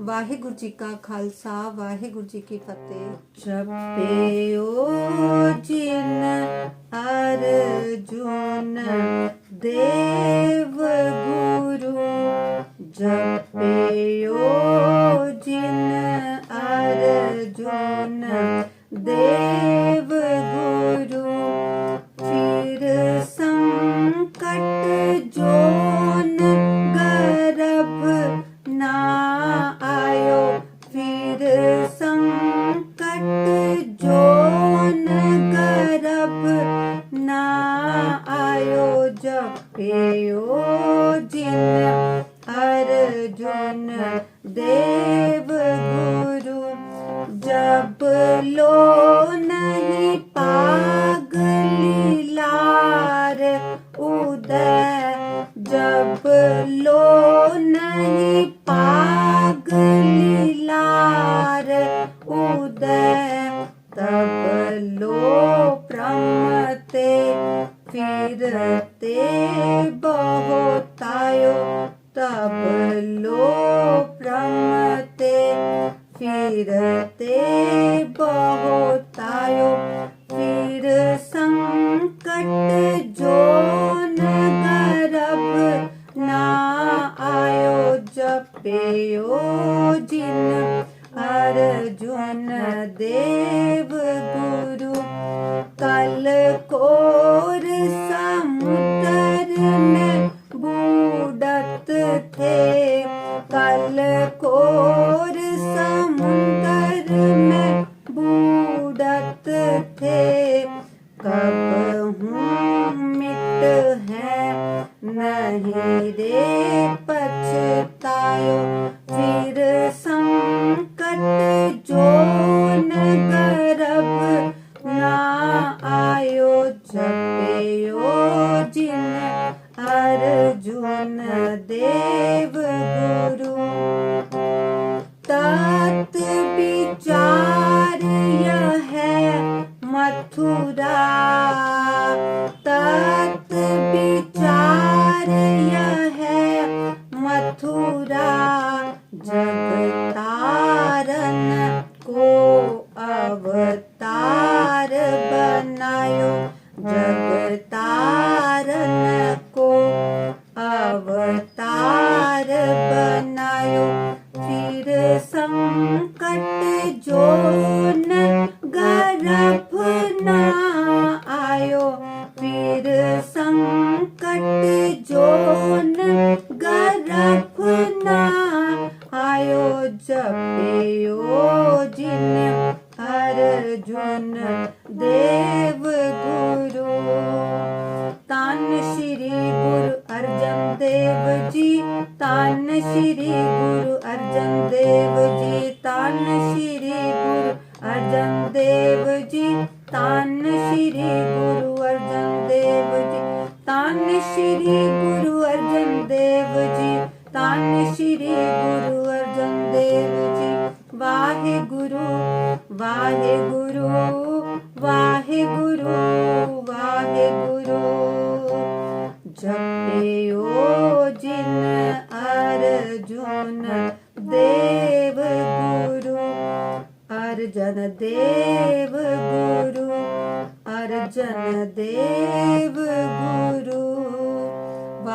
ਵਾਹਿਗੁਰੂ ਜੀ ਕਾ ਖਾਲਸਾ ਵਾਹਿਗੁਰੂ ਜੀ ਕੀ ਫਤਿਹ। ਜਪਿਓ ਜਿਨ ਅਰਜੁਨ ਦੇ ਪਛਤਾਇਓ ਫਿਰ ਸੰਕਟ play. ਗੁਰੂ ਅਰਜਨ ਦੇਵ ਜੀ, ਧੰਨ ਸ਼੍ਰੀ ਗੁਰੂ ਅਰਜਨ ਦੇਵ ਜੀ। ਵਾਹਿਗੁਰੂ ਵਾਹਿਗੁਰੂ ਵਾਹਿਗੁਰੂ ਵਾਹਿਗੁਰੂ। ਜਪਿਓ ਜਿਨ ਅਰਜੁਨ ਦੇਵ ਗੁਰੂ, ਅਰਜਨ ਦੇਵ ਗੁਰੂ, ਅਰਜਨ ਦੇਵ